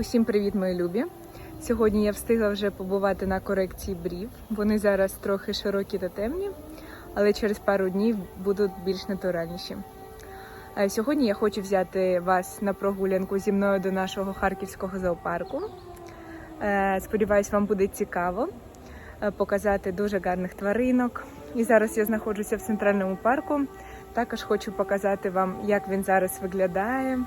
Усім привіт, мої любі! Сьогодні я встигла вже побувати на корекції брів. Вони зараз трохи широкі та темні, але через пару днів будуть більш натуральніші. Е, Сьогодні я хочу взяти вас на прогулянку зі мною до нашого харківського зоопарку. Е, Сподіваюсь, вам буде цікаво е, показати дуже гарних тваринок. І зараз я знаходжуся в центральному парку. Також хочу показати вам, як він зараз виглядає.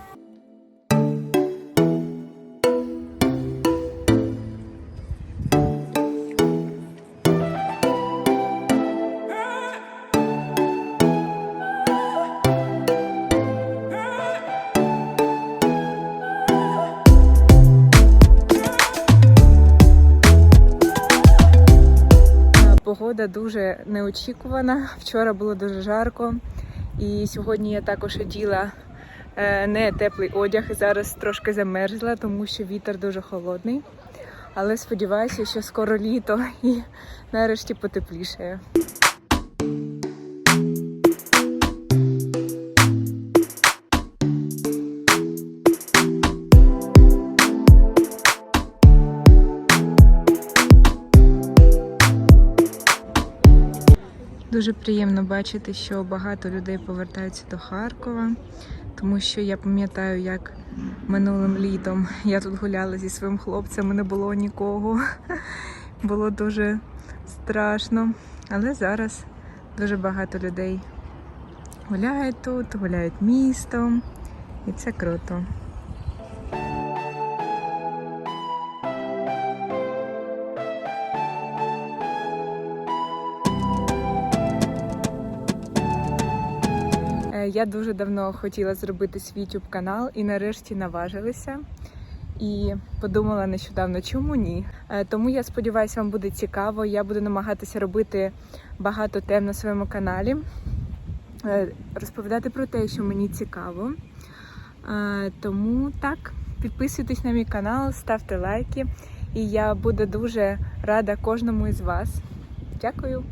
Погода дуже неочікувана. Вчора було дуже жарко, і сьогодні я також оділа е, не теплий одяг. Зараз трошки замерзла, тому що вітер дуже холодний. Але сподіваюся, що скоро літо і нарешті потеплішає. Дуже приємно бачити, що багато людей повертаються до Харкова, тому що я пам'ятаю, як минулим літом я тут гуляла зі своїм хлопцем, і не було нікого. Було дуже страшно. Але зараз дуже багато людей гуляють тут, гуляють містом, і це круто. Я дуже давно хотіла зробити свій YouTube канал і нарешті наважилася. І подумала нещодавно, чому ні. Е, Тому я сподіваюся, вам буде цікаво. Я буду намагатися робити багато тем на своєму каналі, е, розповідати про те, що мені цікаво. Е, Тому так, підписуйтесь на мій канал, ставте лайки, і я буду дуже рада кожному із вас. Дякую!